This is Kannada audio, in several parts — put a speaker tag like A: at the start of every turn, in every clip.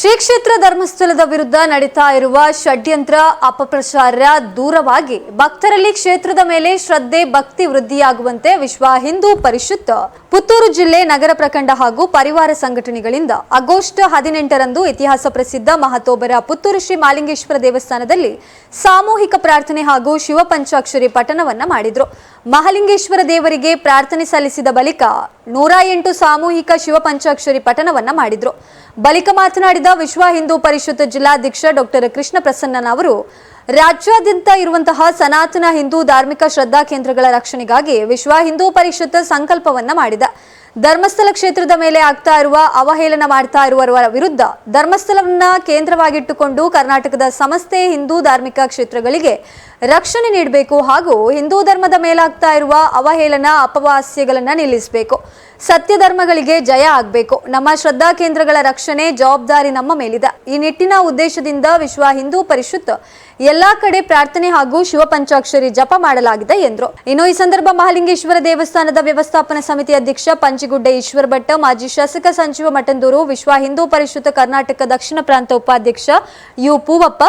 A: ಶ್ರೀ ಕ್ಷೇತ್ರ ಧರ್ಮಸ್ಥಳದ ವಿರುದ್ಧ ನಡೀತಾ ಇರುವ ಷಡ್ಯಂತ್ರ ಅಪಪ್ರಚಾರ ದೂರವಾಗಿ ಭಕ್ತರಲ್ಲಿ ಕ್ಷೇತ್ರದ ಮೇಲೆ ಶ್ರದ್ಧೆ, ಭಕ್ತಿ ವೃದ್ಧಿಯಾಗುವಂತೆ ವಿಶ್ವ ಹಿಂದೂ ಪರಿಷತ್ ಪುತ್ತೂರು ಜಿಲ್ಲೆ ನಗರ ಪ್ರಖಂಡ ಹಾಗೂ ಪರಿವಾರ ಸಂಘಟನೆಗಳಿಂದ ಆಗಸ್ಟ್ ಹದಿನೆಂಟರಂದು ಇತಿಹಾಸ ಪ್ರಸಿದ್ಧ ಮಹತೋಬರ ಪುತ್ತೂರು ಶ್ರೀ ಮಾಲಿಂಗೇಶ್ವರ ದೇವಸ್ಥಾನದಲ್ಲಿ ಸಾಮೂಹಿಕ ಪ್ರಾರ್ಥನೆ ಹಾಗೂ ಶಿವಪಂಚಾಕ್ಷರಿ ಪಠಣವನ್ನು ಮಾಡಿದ್ರು. ಮಹಾಲಿಂಗೇಶ್ವರ ದೇವರಿಗೆ ಪ್ರಾರ್ಥನೆ ಸಲ್ಲಿಸಿದ ಬಳಿಕ ನೂರ ಸಾಮೂಹಿಕ ಶಿವಪಂಚಾಕ್ಷರಿ ಪಠಣವನ್ನ ಮಾಡಿದ್ರು. ಬಳಿಕ ಮಾತನಾಡಿದ ವಿಶ್ವ ಹಿಂದೂ ಪರಿಷತ್ ಜಿಲ್ಲಾಧ್ಯಕ್ಷ ಡಾಕ್ಟರ್ ಕೃಷ್ಣ ಪ್ರಸನ್ನನ ಅವರು ರಾಜ್ಯಾದ್ಯಂತ ಇರುವಂತಹ ಸನಾತನ ಹಿಂದೂ ಧಾರ್ಮಿಕ ಶ್ರದ್ಧಾ ಕೇಂದ್ರಗಳ ರಕ್ಷಣೆಗಾಗಿ ವಿಶ್ವ ಹಿಂದೂ ಪರಿಷತ್ ಸಂಕಲ್ಪವನ್ನ ಮಾಡಿದೆ. ಧರ್ಮಸ್ಥಳ ಕ್ಷೇತ್ರದ ಮೇಲೆ ಆಗ್ತಾ ಇರುವ ಅವಹೇಳನ ಮಾಡ್ತಾ ಇರುವವರ ವಿರುದ್ಧ ಧರ್ಮಸ್ಥಳವನ್ನ ಕೇಂದ್ರವಾಗಿಟ್ಟುಕೊಂಡು ಕರ್ನಾಟಕದ ಸಮಸ್ತೆ ಹಿಂದೂ ಧಾರ್ಮಿಕ ಕ್ಷೇತ್ರಗಳಿಗೆ ರಕ್ಷಣೆ ನೀಡಬೇಕು ಹಾಗೂ ಹಿಂದೂ ಧರ್ಮದ ಮೇಲಾಗ್ತಾ ಇರುವ ಅವಹೇಳನ ಅಪವಾಸ್ಯಗಳನ್ನ ನಿಲ್ಲಿಸಬೇಕು. ಸತ್ಯ ಧರ್ಮಗಳಿಗೆ ಜಯ ಆಗಬೇಕು. ನಮ್ಮ ಶ್ರದ್ಧಾ ಕೇಂದ್ರಗಳ ರಕ್ಷಣೆ ಜವಾಬ್ದಾರಿ ನಮ್ಮ ಮೇಲಿದೆ. ಈ ನಿಟ್ಟಿನ ಉದ್ದೇಶದಿಂದ ವಿಶ್ವ ಹಿಂದೂ ಪರಿಷತ್ ಎಲ್ಲಾ ಕಡೆ ಪ್ರಾರ್ಥನೆ ಹಾಗೂ ಶಿವ ಪಂಚಾಕ್ಷರಿ ಜಪ ಮಾಡಲಾಗಿದೆ ಎಂದರು. ಇನ್ನು ಈ ಸಂದರ್ಭ ಮಹಾಲಿಂಗೇಶ್ವರ ದೇವಸ್ಥಾನದ ವ್ಯವಸ್ಥಾಪನಾ ಸಮಿತಿ ಅಧ್ಯಕ್ಷ ಪಂಚಿಗುಡ್ಡ ಈಶ್ವರ ಭಟ್, ಮಾಜಿ ಶಾಸಕ ಸಂಜೀವ ಮಠಂದೂರು, ವಿಶ್ವ ಹಿಂದೂ ಪರಿಷತ್ ಕರ್ನಾಟಕ ದಕ್ಷಿಣ ಪ್ರಾಂತ ಉಪಾಧ್ಯಕ್ಷ ಯು ಪೂವಪ್ಪ,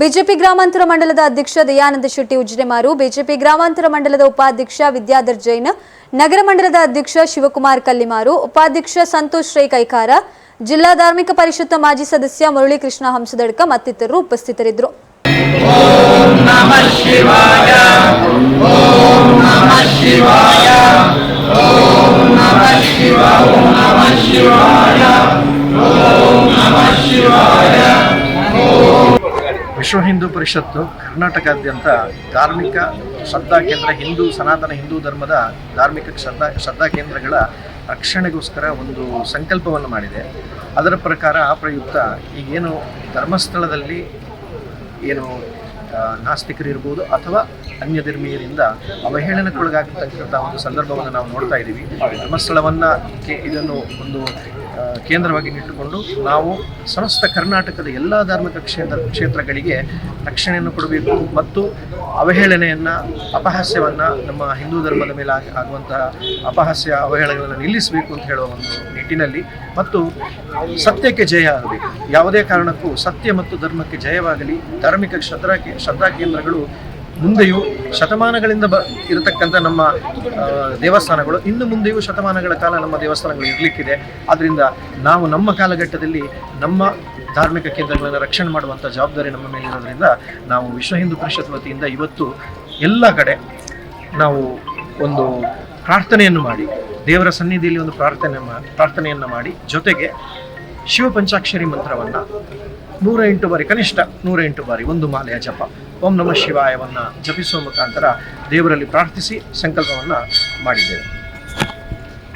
A: ಬಿಜೆಪಿ ಗ್ರಾಮಾಂತರ ಮಂಡಲದ ಅಧ್ಯಕ್ಷ ದಯಾನಂದ ಶೆಟ್ಟಿ ಉಜ್ಜನೆಮಾರು, ಬಿಜೆಪಿ ಗ್ರಾಮಾಂತರ ಮಂಡಲದ ಉಪಾಧ್ಯಕ್ಷ ವಿದ್ಯಾಧರ್ ಜೈನ್, ನಗರ ಮಂಡಲದ ಅಧ್ಯಕ್ಷ ಶಿವಕುಮಾರ್ ಕಲ್ಲಿಮಾರು, ಉಪಾಧ್ಯಕ್ಷ ಸಂತೋಷ್ ರೈ ಕೈಕಾರ, ಜಿಲ್ಲಾ ಧಾರ್ಮಿಕ ಪರಿಷತ್ ಮಾಜಿ ಸದಸ್ಯ ಮುರಳೀಕೃಷ್ಣ ಹಂಸದಡ್ಕ ಮತ್ತಿತರರು ಉಪಸ್ಥಿತರಿದ್ದರು.
B: ವಿಶ್ವ ಹಿಂದೂ ಪರಿಷತ್ತು ಕರ್ನಾಟಕಾದ್ಯಂತ ಧಾರ್ಮಿಕ ಶ್ರದ್ಧಾ ಕೇಂದ್ರ ಹಿಂದೂ ಸನಾತನ ಹಿಂದೂ ಧರ್ಮದ ಧಾರ್ಮಿಕ ಶ್ರದ್ಧಾ ಶ್ರದ್ಧಾ ಕೇಂದ್ರಗಳ ರಕ್ಷಣೆಗೋಸ್ಕರ ಒಂದು ಸಂಕಲ್ಪವನ್ನು ಮಾಡಿದೆ. ಅದರ ಪ್ರಕಾರ ಆ ಪ್ರಯುಕ್ತ ಈಗೇನು ಧರ್ಮಸ್ಥಳದಲ್ಲಿ ಏನು ನಾಸ್ತಿಕರಿರ್ಬೋದು ಅಥವಾ ಅನ್ಯ ಧರ್ಮೀಯರಿಂದ ಅವಹೇಳನಕ್ಕೊಳಗಾಗಿರ್ತಕ್ಕಂಥ ಒಂದು ಸಂದರ್ಭವನ್ನು ನಾವು ನೋಡ್ತಾ ಇದ್ದೀವಿ. ಧರ್ಮಸ್ಥಳವನ್ನು ಇದನ್ನು ಒಂದು ಕೇಂದ್ರವಾಗಿ ಇಟ್ಟುಕೊಂಡು ನಾವು ಸಮಸ್ತ ಕರ್ನಾಟಕದ ಎಲ್ಲ ಧಾರ್ಮಿಕ ಕ್ಷೇತ್ರ, ಕ್ಷೇತ್ರಗಳಿಗೆ ರಕ್ಷಣೆಯನ್ನು ಕೊಡಬೇಕು ಮತ್ತು ಅವಹೇಳನೆಯನ್ನು, ಅಪಹಾಸ್ಯವನ್ನು ನಮ್ಮ ಹಿಂದೂ ಧರ್ಮದ ಮೇಲೆ ಆಗ- ಆಗುವಂತಹ ಅಪಹಾಸ್ಯ, ಅವಹೇಳನಗಳನ್ನು ನಿಲ್ಲಿಸಬೇಕು ಅಂತ ಹೇಳುವ ಒಂದು ನಿಟ್ಟಿನಲ್ಲಿ ಮತ್ತು ಸತ್ಯಕ್ಕೆ ಜಯ ಆಗಬೇಕು. ಯಾವುದೇ ಕಾರಣಕ್ಕೂ ಸತ್ಯ ಮತ್ತು ಧರ್ಮಕ್ಕೆ ಜಯವಾಗಲಿ. ಧಾರ್ಮಿಕ ಶ್ರದ್ಧಾ ಶ್ರದ್ಧಾ ಕೇಂದ್ರಗಳು ಮುಂದೆಯೂ ಶತಮಾನಗಳಿಂದ ಬ ಇರತಕ್ಕಂಥ ನಮ್ಮ ದೇವಸ್ಥಾನಗಳು, ಇನ್ನು ಮುಂದೆಯೂ ಶತಮಾನಗಳ ಕಾಲ ನಮ್ಮ ದೇವಸ್ಥಾನಗಳು ಇರಲಿಕ್ಕಿದೆ. ಆದ್ದರಿಂದ ನಾವು ನಮ್ಮ ಕಾಲಘಟ್ಟದಲ್ಲಿ ನಮ್ಮ ಧಾರ್ಮಿಕ ಕೇಂದ್ರಗಳನ್ನು ರಕ್ಷಣೆ ಮಾಡುವಂಥ ಜವಾಬ್ದಾರಿ ನಮ್ಮ ಮೇಲಿರೋದ್ರಿಂದ ನಾವು ವಿಶ್ವ ಹಿಂದೂ ಪರಿಷತ್ ವತಿಯಿಂದ ಇವತ್ತು ಎಲ್ಲ ಕಡೆ ನಾವು ಒಂದು ಪ್ರಾರ್ಥನೆಯನ್ನು ಮಾಡಿ, ದೇವರ ಸನ್ನಿಧಿಯಲ್ಲಿ ಒಂದು ಪ್ರಾರ್ಥನೆ ಮಾ ಪ್ರಾರ್ಥನೆಯನ್ನು ಮಾಡಿ, ಜೊತೆಗೆ ಶಿವ ಪಂಚಾಕ್ಷರಿ ಮಂತ್ರವನ್ನು. ನೂರ ಎಂಟು ಬಾರಿ, ಕನಿಷ್ಠ ನೂರ ಎಂಟು ಬಾರಿ ಒಂದು ಮಾಲೆಯ ಜಪ. ಓಂ ನಮಃ ಶಿವಾಯವನ್ನು ಜಪಿಸುವ ಮುಖಾಂತರ ದೇವರಲ್ಲಿ ಪ್ರಾರ್ಥಿಸಿ ಸಂಕಲ್ಪವನ್ನು ಮಾಡಿದ್ದೇವೆ.